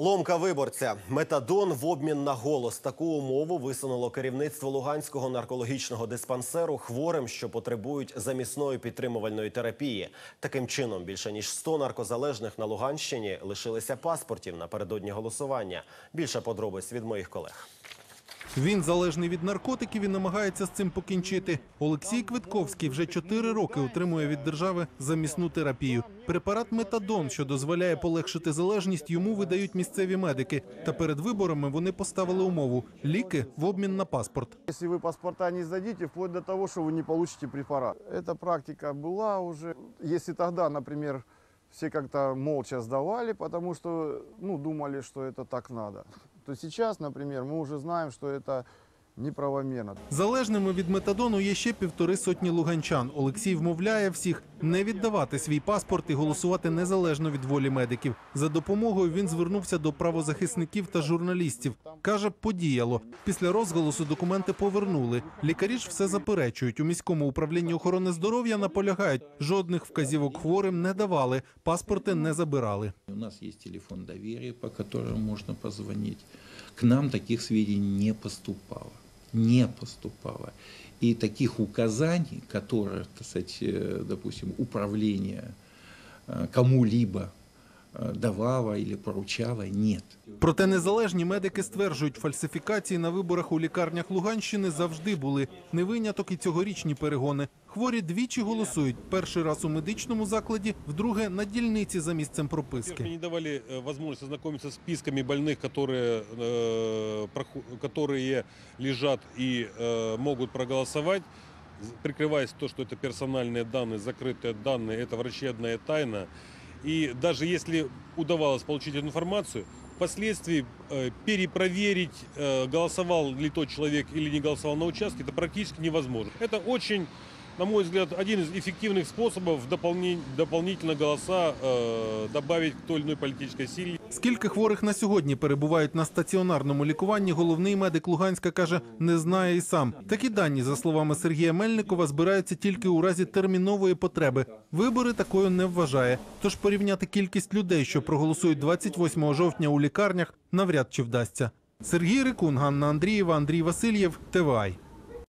Ломка виборця. Метадон в обмін на голос. Таку умову висунуло керівництво Луганського наркологічного диспансеру хворим, що потребують замісної підтримувальної терапії. Таким чином, більше ніж 100 наркозалежних на Луганщині лишилися паспортів напередодні голосування. Більше подробиць від моїх колег. Він залежний від наркотиків і намагається з цим покінчити. Олексій Квитковський вже чотири роки отримує від держави замісну терапію. Препарат метадон, що дозволяє полегшити залежність, йому видають місцеві медики. Та перед виборами вони поставили умову ліки в обмін на паспорт. Если вы паспорта не сдадите, вплоть до того, что вы не получите препарат. Эта практика была уже. Если тогда, например, все как-то молча сдавали, потому что ну, думали, что это так надо, то сейчас, например, мы уже знаем, что это неправомерно. Залежними від метадону є ще півтори сотні луганчан. Олексій вмовляє всіх не віддавати свій паспорт і голосувати незалежно від волі медиків. За допомогою він звернувся до правозахисників та журналістів. Каже, подіяло. Після розголосу документи повернули. Лікарі ж все заперечують. У міському управлінні охорони здоров'я наполягають. Жодних вказівок хворим не давали, паспорти не забирали. Нас есть телефон доверия, по которому можно позвонить. К нам таких сведений не поступало. Не поступало. И таких указаний, которые, так сказать, э, допустим, управление э, кому-либо э, давало или поручало, нет. Проте незалежні медики стверджують, фальсифікації на виборах у лікарнях Луганщини завжди були. Не виняток і цьогорічні перегони. Хворі двічі голосують. Перший раз у медичному закладі, вдруге на дільниці за місцем Мне прописки. не давали э, возможность ознакомиться с списками больных, которые, э, проху- которые лежат и э, могут проголосовать, з- прикрываясь то, что это персональные данные, закрытые данные, это врачебная тайна. И даже если удавалось получить эту информацию, впоследствии э, перепроверить, э, голосовал ли тот человек или не голосовал на участке, это практически невозможно. Это очень, на мой взгляд, один из эффективных способов дополни- дополнительно голоса э, добавить к той или иной политической силе. Скільки хворих на сьогодні перебувають на стаціонарному лікуванні, головний медик Луганська каже, не знає і сам. Такі дані, за словами Сергія Мельникова, збираються тільки у разі термінової потреби. Вибори такою не вважає. Тож порівняти кількість людей, що проголосують 28 жовтня у лікарнях, навряд чи вдасться. Сергій Рикун, Ганна Андрієва, Андрій Васильєв, ТВАЙ.